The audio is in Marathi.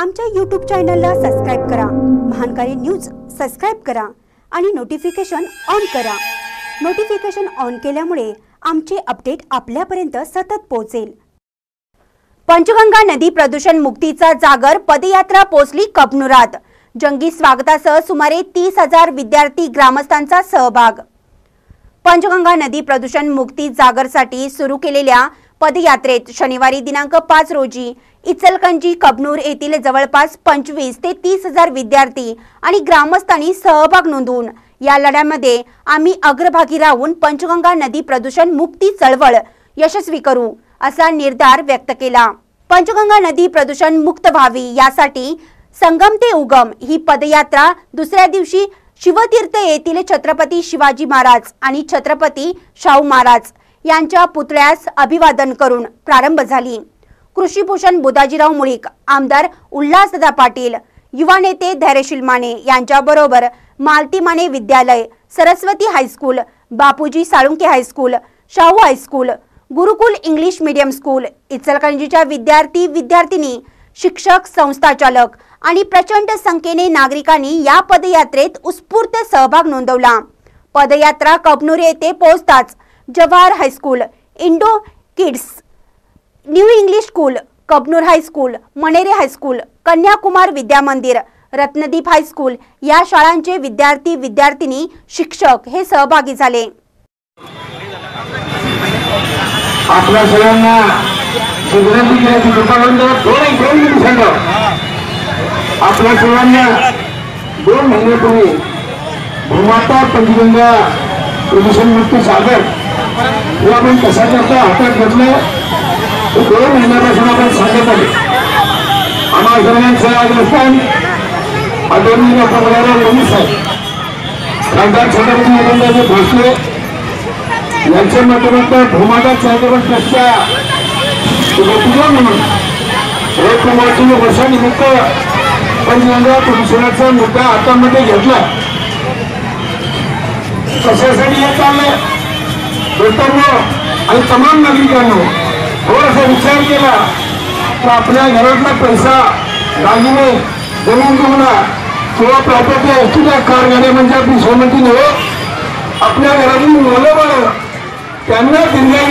आमच्या यूट्यूब चॅनलला सबस्क्राईब करा. महानकारी न्यूज सबस्क्राईब करा आणि नोटिफिकेशन ऑन करा. नोटिफिकेशन ऑन केल्यामुळे आमचे अपडेट आपल्यापर्यंत सतत पोहोचेल. पंचगंगा नदी प्रदूषण मुक्तीचा जागर पदयात्रा पोचली कबनुरात जंगी स्वागतासह सुमारे तीस हजार विद्यार्थी ग्रामस्थांचा सहभाग. पंचगंगा नदी प्रदूषण मुक्ती जागरसाठी सुरू केलेल्या पदयात्रेत शनिवारी दिनांक पाच रोजी इचलकंजी कबनूर येथील जवळपास पंचवीस ते तीस हजार विद्यार्थी आणि ग्रामस्थांनी सहभाग नोंदवून या लढ्यामध्ये आम्ही अग्रभागी राहून पंचगंगा नदी प्रदूषण मुक्ती चळवळ यशस्वी करू असा निर्धार व्यक्त केला. पंचगंगा नदी प्रदूषण मुक्त व्हावी यासाठी संगम ते उगम ही पदयात्रा दुसऱ्या दिवशी शिवतीर्थ येथील छत्रपती शिवाजी महाराज आणि छत्रपती शाहू महाराज यांच्या पुतळ्यास अभिवादन करून प्रारंभ झाली. कृषीभूषण बुधाजीराव मुळीक आमदार उल्हासदादा पाटील युवा नेते धैर्यशील माने यांच्याबरोबर मालती माने विद्यालय Saraswati high school Bapuji Salunke high school Shahu high school Gurukul English medium school इचलकरंजीच्या विद्यार्थी विद्यार्थिनी शिक्षक संस्थाचालक आणि प्रचंड संख्येने नागरिकांनी या पदयात्रेत उत्स्फूर्त सहभाग नोंदवला. पदयात्रा कबनूर येथे पोहोचताच Jawahar high school Indo kids new English school Kabnur high school Manere high school Kanyakumar Vidyamandir Ratnadeep high school या शाळांचे विद्यार्थी विद्यार्थिनी शिक्षक हे सहभागी झाले. आपल्या सगळ्यांना विनंती करायची कृपाबंध दोन एक दोन मिनिट सांगा. आपल्या सगळ्यांना दोन महिन्यापूर्वी भूमाता पंचगंगा प्रदूषण मुक्ती सागर हे आपण कसा करता हातात घेतलं दोन महिन्यापासून आपण सांगत आले आम्हा सगळ्यांचं अग्रस्थान आदरणीय पंतप्रधान मोदी साहेब खासदार छत्रपती नरेंद्रजी भोसले यांच्या माध्यमातून भूमाता चॅरिटेबल ट्रस्टच्या वतीनं म्हणून. हे कुमारची वर्षानिमित्त पंचगंगा प्रदूषणाचा मुद्दा हातामध्ये घेतला. कशासाठी हे चाललंय? दोस्तांनो आणि तमाम नागरिकांनो थोडासा विचार केला तर आपल्या घरातला पैसा दागिने जमीन जुमला किंवा प्रॉपर्टी असलेल्या कार गाड्या म्हणजे आपली श्रीमंती नव्हे हो. आपल्या घरातील मुलं बाळ त्यांना दिल्या